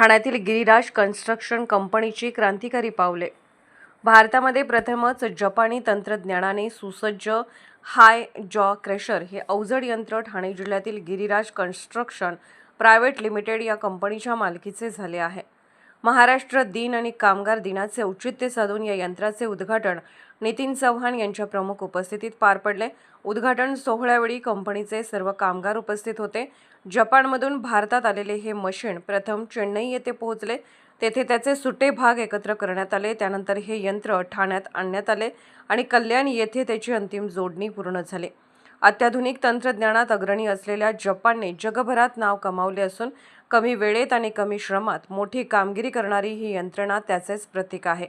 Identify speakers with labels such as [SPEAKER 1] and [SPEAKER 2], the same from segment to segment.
[SPEAKER 1] ठाण्यातील गिरिराज कन्स्ट्रक्शन कंपनीची क्रांतिकारी पावले. भारतामध्ये प्रथमच जपानी तंत्रज्ञानाने सुसज्ज हाय जॉ क्रेशर हे अवजड यंत्र ठाणे जिल्ह्यातील गिरिराज कन्स्ट्रक्शन प्रायव्हेट लिमिटेड या कंपनीच्या मालकीचे झाले आहे. महाराष्ट्र दिन आणि कामगार दिनाचे औचित्य साधून या यंत्राचे उद्घाटन नितीन चव्हाण यांच्या प्रमुख उपस्थितीत पार पडले. उद्घाटन सोहळ्यावेळी कंपनीचे सर्व कामगार उपस्थित होते. जपानमधून भारतात आलेले हे मशीन प्रथम चेन्नई येथे पोहोचले. तेथे त्याचे सुटे भाग एकत्र करण्यात आले. त्यानंतर हे यंत्र ठाण्यात आणण्यात आले आणि कल्याण येथे त्याची अंतिम जोडणी पूर्ण झाली. अत्याधुनिक तंत्रज्ञानात अग्रणी असलेल्या जपानने जगभरात नाव कमावले असून कमी वेळेत आणि कमी श्रमात मोठी कामगिरी करणारी ही यंत्रणा त्याचेच प्रतीक आहे.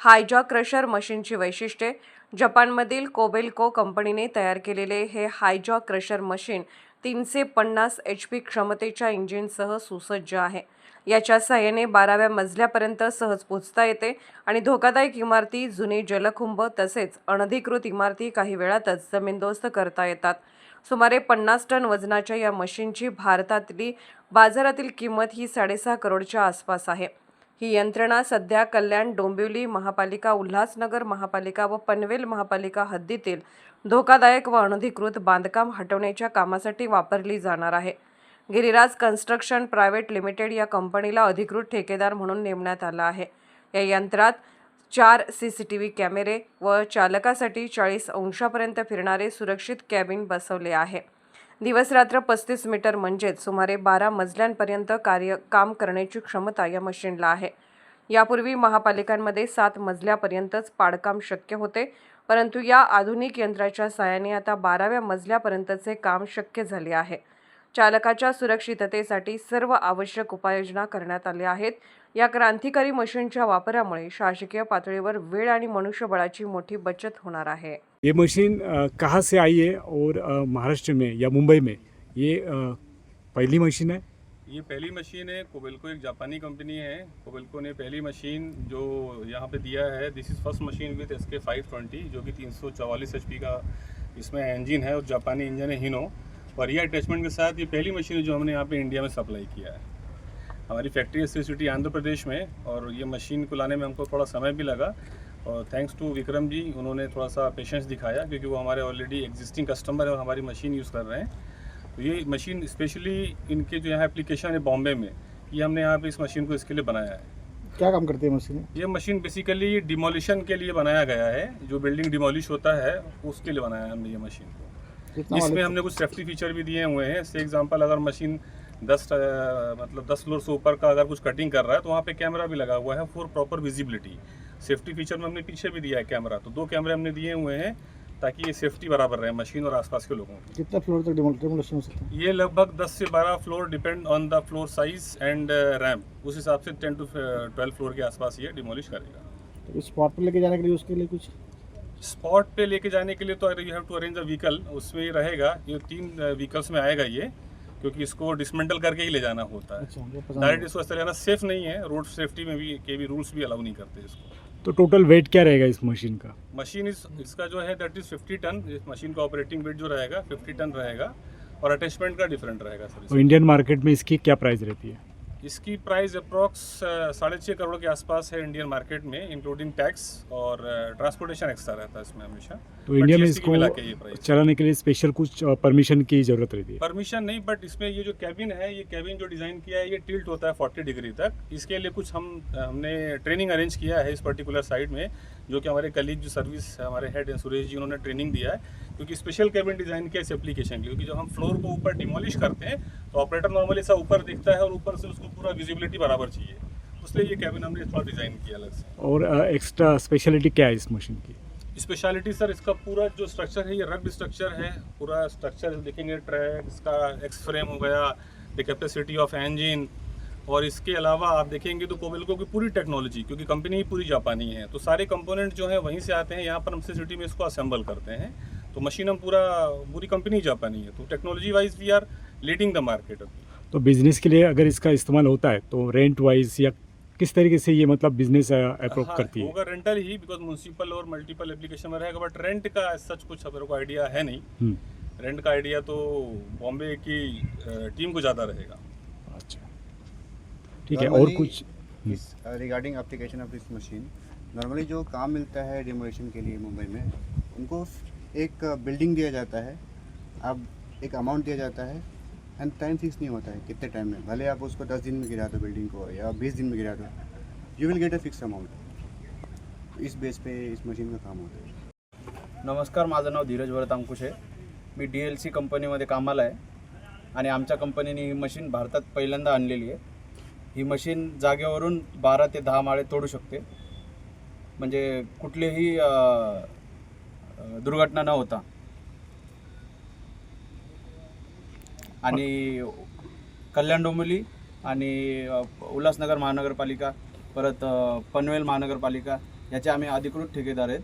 [SPEAKER 1] हायजॉ क्रशर मशीनची वैशिष्ट्ये जपानमधील कोबेल्को कंपनीने तयार केलेले हे हायजॉ क्रशर मशीन तीनशे पन्नास एच पी क्षमतेच्या इंजिनसह सुसज्ज आहे. याच्या सहाय्याने बाराव्या मजल्यापर्यंत सहज पोचता येते आणि धोकादायक इमारती जुने जलकुंभ तसेच अनधिकृत इमारती काही वेळातच जमीनदोस्त करता येतात. सुमारे पन्नास टन वजनाच्या या मशीनची भारतातली बाजारातील किंमत ही साडेसहा करोडच्या आसपास आहे. ही यंत्रणा सध्या कल्याण डोंबिवली महापालिका उल्हासनगर महापालिका व पनवेल महापालिका हद्दीतील धोकादायक व अनधिकृत बांधकाम हटवण्याच्या कामासाठी वापरली जाणार आहे. गिरिराज कन्स्ट्रक्शन प्रायव्हेट लिमिटेड या कंपनीला अधिकृत ठेकेदार म्हणून नेमण्यात आला आहे. या यंत्रात चार सी सी टी व्ही कॅमेरे व चालकासाठी चाळीस अंशापर्यंत फिरणारे सुरक्षित कॅबिन बसवले आहे. दिवसरात्र पस्तीस मीटर म्हणजेच सुमारे बारा मजल्यांपर्यंत कार्य काम करण्याची क्षमता या मशीनला आहे. यापूर्वी महापालिकांमध्ये सात मजल्यापर्यंतच पाडकाम शक्य होते. परंतु या आधुनिक यंत्राच्या साहाय्याने आता बाराव्या मजल्यापर्यंतचे काम शक्य झाले आहे. चालकाच्या सुरक्षिततेसाठी सर्व आवश्यक उपाययोजना करण्यात आल्या आहेत. या क्रांतिकारी मशीनच्या वापरामुळे शासकीय पातळीवर वेळ आणि मनुष्यबळाची मोठी बचत होणार आहे.
[SPEAKER 2] ये मशीन कहाँ से आई है और महाराष्ट्र में या मुंबई में. ये पहिली पहली मशीन है
[SPEAKER 3] ये पहली मशीन है, कोबेल्को एक जापानी कंपनी है। कोबेल्को ने पहली मशीन जो यहाँ पे दिया है this is first machine with S K five twenty जो कि तीन सौ चवालीस एच पी का इसमें इंजन है और जापानी इंजन है हिनो और ये अटैचमेंट के साथ ये पहली मशीन है जो हमने यहाँ पे इंडिया में सप्लाई किया है। हमारी फैक्ट्री है आंध्र प्रदेश में और ये मशीन को लाने में हमको थोड़ा समय भी लगा। और थैंक्स टू विक्रम जी, उन्होंने थोड़ा सा पेशेंस दिखाया क्योंकि वो हमारे ऑलरेडी एग्जिस्टिंग कस्टमर है और हमारी मशीन यूज़ कर रहे हैं। ये मशीन स्पेशली इनके जो यहाँ एप्लीकेशन है बॉम्बे में ये हमने यहाँ पे इस मशीन को इसके लिए बनाया है।
[SPEAKER 4] क्या काम करती है मशीन
[SPEAKER 3] ये मशीन बेसिकली डिमोलिशन के लिए बनाया गया है। जो बिल्डिंग डिमोलिश होता है उसके लिए बनाया है हमने ये मशीन को। इसमें हमने कुछ सेफ्टी फीचर भी दिए हुए हैं। से एग्ज़ाम्पल अगर मशीन दस मतलब दस फ्लोर से ऊपर का अगर कुछ कटिंग कर रहा है तो वहाँ पे कैमरा भी लगा हुआ है for proper visibility safety feature में हमने पीछे भी दिया है कैमरा तो दो कैमरे हमने दिए हुए हैं। ताकि ये सेफ्टी बराबर रहे मशीन और आसपास के लोगों की।
[SPEAKER 4] कितना फ्लोर तक डिमोल- हो सकता है?
[SPEAKER 3] ये लगभग 10 से 12 floor depend on the floor size and ramp उस हिसाब से 10 टू 12 फ्लोर के आसपास ये डिमोलिश करेगा।
[SPEAKER 4] तो इस स्पॉट पर लेके जाने के लिए उसके लिए कुछ?
[SPEAKER 3] स्पॉट पे लेके जाने के लिए तो you have to arrange a vehicle उसमें ये रहेगा ये तीन व्हीकल्स में आएगा ये क्योंकि इसको डिसमेंटल करके ही ले जाना होता है।
[SPEAKER 4] अच्छा
[SPEAKER 3] डायरेक्ट इसको ऐसे लेना सेफ़ नहीं है रोड सेफ्टी में भी के भी रूल्स भी अलाउ नहीं करते इसको।
[SPEAKER 2] तो टोटल वेट क्या रहेगा इस मशीन का?
[SPEAKER 3] मशीन इस इसका जो है दैट इज़ 50 टन इस मशीन का ऑपरेटिंग वेट जो रहेगा 50 टन रहेगा और अटैचमेंट का डिफरेंट रहेगा सर तो
[SPEAKER 2] इंडियन मार्केट में इसकी क्या प्राइस रहती है?
[SPEAKER 3] इसकी प्राइस अप्रॉक्स साढ़े छः करोड़ के आसपास है इंडियन मार्केट में इंक्लूडिंग टैक्स और ट्रांसपोर्टेशन एक्स्ट्रा रहता है इसमें हमेशा।
[SPEAKER 2] तो इंडिया में इसको चलाने के लिए स्पेशल कुछ परमिशन की ज़रूरत रहती है?
[SPEAKER 3] परमिशन नहीं बट इसमें ये जो कैबिन है ये कैबिन जो डिज़ाइन किया है ये टिल्ट होता है 40 डिग्री तक। इसके लिए कुछ हम हमने ट्रेनिंग अरेंज किया है इस पर्टिकुलर साइड में। जो कि हमारे कलीग जो सर्विस है हमारे हेड हैं सुरेश जी उन्होंने ट्रेनिंग दिया है क्योंकि स्पेशल कैबिन डिज़ाइन किया इस एप्लीकेशन क्योंकि जब हम फ्लोर को ऊपर डिमोलिश करते हैं तो ऑपरेटर नॉर्मली ऐसा ऊपर दिखता है और ऊपर से उसको पूरा विजिबिलिटी बराबर चाहिए। इसलिए ये कैबिन हमने थोड़ा डिज़ाइन किया अलग से।
[SPEAKER 2] और एक्स्ट्रा स्पेशलिटी क्या है इस मशीन की?
[SPEAKER 3] स्पेशलिटी सर इसका पूरा जो स्ट्रक्चर है ये रग्ड स्ट्रक्चर है पूरा स्ट्रक्चर देखेंगे ट्रैक इसका एक्स फ्रेम हो गया द कैपेसिटी ऑफ़ इंजन और इसके अलावा आप देखेंगे तो कोबेल्को की पूरी टेक्नोलॉजी क्योंकि कंपनी ही पूरी जापानी है तो सारे कंपोनेंट जो है वहीं से आते हैं यहाँ पर हम सिटी में इसको असेंबल करते हैं। तो मशीन हम पूरा पूरी कंपनी जापानी है तो technology wise we are leading the market
[SPEAKER 2] तो बिज़नेस के लिए अगर इसका इस्तेमाल होता है तो रेंट वाइज या किस तरीके से ये मतलब बिज़नेस अप्रोच
[SPEAKER 3] हाँ,
[SPEAKER 2] करती है?
[SPEAKER 3] होगा रेंटल ही बिकॉज़ म्यूनसिपल और मल्टीपल एप्लीकेशन में रहेगा बट रेंट का सच कुछ मेरे को आइडिया है नहीं।
[SPEAKER 2] हम्म,
[SPEAKER 3] रेंट का आइडिया तो बॉम्बे की टीम को ज़्यादा रहेगा।
[SPEAKER 2] ठीक है और कुछ
[SPEAKER 5] regarding application of this machine normally जो काम मिलता है डिमोलेशन के लिए मुंबई में उनको एक बिल्डिंग दिया जाता है। अब एक अमाउंट दिया जाता है एंड टाइम फिक्स नहीं होता है कितने टाइम में। भले आप उसको दस दिन में गिरा दो बिल्डिंग को या बीस दिन में गिरा दो you will get a fix amount is base पे इस मशीन का काम होता है।
[SPEAKER 6] नमस्कार माझं नाव धीरज भरत अंकुश। आहे मी डी एल सी कंपनी कंपनीमध्ये कामाला आहे आणि आमच्या कंपनीने ही मशीन भारतात पहिल्यांदा आणलेली आहे. ही मशीन जागेवरून बारा ते दहा माळे तोडू शकते. म्हणजे कुठलीही दुर्घटना न होता. आणि कल्याण डोंबिवली आणि उल्हासनगर महानगरपालिका परत पनवेल महानगरपालिका याचे आम्ही अधिकृत ठेकेदार आहेत.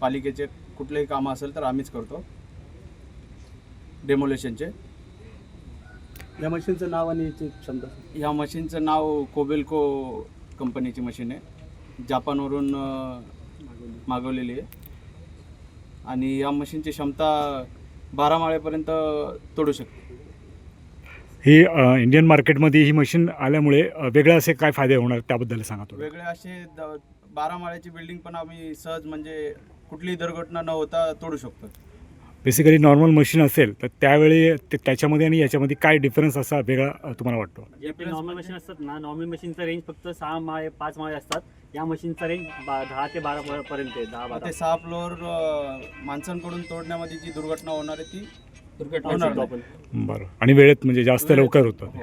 [SPEAKER 6] पालिकेचे कुठलेही कामं असेल तर आम्हीच करतो. डेमोलेशनचे.
[SPEAKER 7] या मशीनचं नाव आणि याची क्षमता
[SPEAKER 6] ह्या मशीनचं नाव कोबेल्को कंपनीची मशीन आहे. जापानवरून मागवलेली आहे. आणि या मशीनची क्षमता बारा माळेपर्यंत तोडू शकते.
[SPEAKER 2] हे अ, इंडियन मार्केटमध्ये ही मशीन आल्यामुळे अ, वेगळे असे काय फायदे होणार त्याबद्दल सांगा थोडं.
[SPEAKER 6] वेगळे असे द बारा माळ्याची बिल्डिंग पण आम्ही सहज म्हणजे कुठलीही दुर्घटना न होता तोडू शकतो.
[SPEAKER 2] बेसिकली नॉर्मल मशीन असेल तर त्यावेळी ते- त्याच्यामध्ये आणि याच्यामध्ये काय डिफरन्स असा वेगळा तुम्हाला वाटतो?
[SPEAKER 7] जे आपले नॉर्मल मशीन असतात ना नॉर्मल मशीनचा रेंज फक्त सहा माळे पाच माळे असतात. या मशीनचा रेंज बा दहा ते बारा पर्यंत आहे दहा बारा.
[SPEAKER 6] ते सहा फ्लोअर माणसांकडून तोडण्यामध्ये जी दुर्घटना होणार आहे ती
[SPEAKER 7] दुर्घटना
[SPEAKER 6] होणार
[SPEAKER 7] शकतो
[SPEAKER 6] नाही.
[SPEAKER 7] आपण.
[SPEAKER 2] बरं. आणि वेळेत म्हणजे जास्त लवकर होतं
[SPEAKER 6] हो.